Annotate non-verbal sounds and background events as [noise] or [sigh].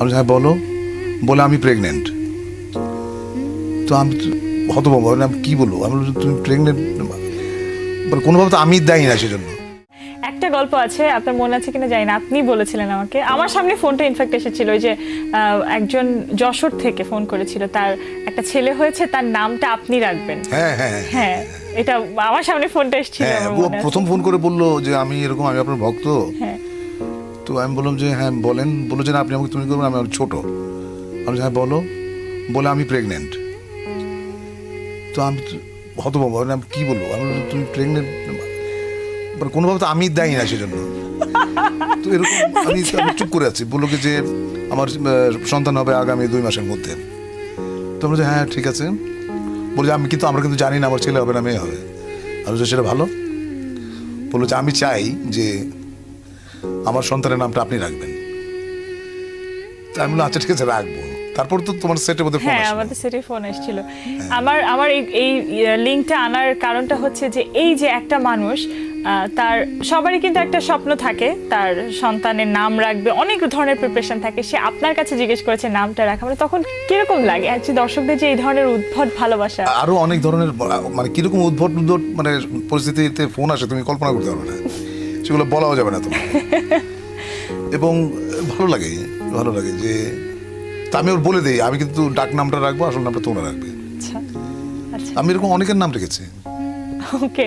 আমি হ্যাঁ বলো বলে আমি প্রেগনেন্ট তো আমি হতভম্ব আমি কি বলব? আমি তুমি প্রেগনেন্ট মানে কোনোভাবে তো আমি দায়ী না সেজন্য। একটা গল্প আছে আপনার মনে আছে কিনা জানি না আপনি বলেছিলেন আমাকে। আমার সামনে ফোনটা ইনফ্যাক্ট এসেছিল ওই যে একজন যশোর থেকে ফোন করেছিল তার একটা ছেলে হয়েছে তার নামটা আপনি রাখবেন। হ্যাঁ হ্যাঁ হ্যাঁ। হ্যাঁ এটা আমার সামনে ফোনটা এসেছিল হ্যাঁ প্রথম ফোন করে বলল যে আমি এরকম আমি আপনার ভক্ত। হ্যাঁ। তো আমি বললাম যে হ্যাঁ বলেন। বলল যে না আপনি আমাকে তুমি করবেন আমি আমার ছোট। আমি বলছি, হ্যাঁ বলো। বলে আমি প্রেগনেন্ট তো আমি হতভম্ব আমি কি বলব? আমি তুমি প্রেগনেন্ট মানে কোনোভাবে তো আমি দায়ী না সেজন্য। তো এরকম আমি আমি চুপ করে আছি। বলল কি যে আমার সন্তান হবে আগামী দুই মাসের মধ্যে। তো আমরা যে হ্যাঁ ঠিক আছে। বলে আমি কিন্তু আমরা কিন্তু জানি না আমার ছেলে হবে না মেয়ে হবে। আমি বলছি, সেটা ভালো? বলল যে আমি চাই যে আমার সন্তানের নামটা আপনি রাখবেন। তা আমি বললাম আচ্ছা ঠিক আছে রাখব। তারপর তো তোমার সেটের মধ্যে ফোন হ্যাঁ। আমাদের সেটাই ফোন এসেছিল। আমার আমার এই এই লিঙ্কটা আনার কারণটা হচ্ছে যে এই যে একটা মানুষ আহ, তার সবারই কিন্তু একটা স্বপ্ন থাকে তার সন্তানের নাম রাখবে অনেক ধরনের প্রিপারেশন থাকে। সে আপনার কাছে জিজ্ঞেস করেছে নামটা রাখা? মানে তখন কীরকম লাগে? একজন দর্শকদের যে এই ধরনের উদ্ভট ভালোবাসা। আরও অনেক ধরনের মানে কীরকম উদ্ভট উদ্ভট মানে পরিস্থিতিতে ফোন আসে তুমি কল্পনা করতে পারবে না। সেগুলো বলাও যাবে না তোমার। [laughs] এবং ভালো লাগে ভালো লাগে যে তা আমি ওর বলে দিই আমি কিন্তু ডাক নামটা রাখব আসল নামটা তোমরা রাখবে। আচ্ছা আচ্ছা। আমি এরকম অনেকের নাম রেখেছি। ওকে।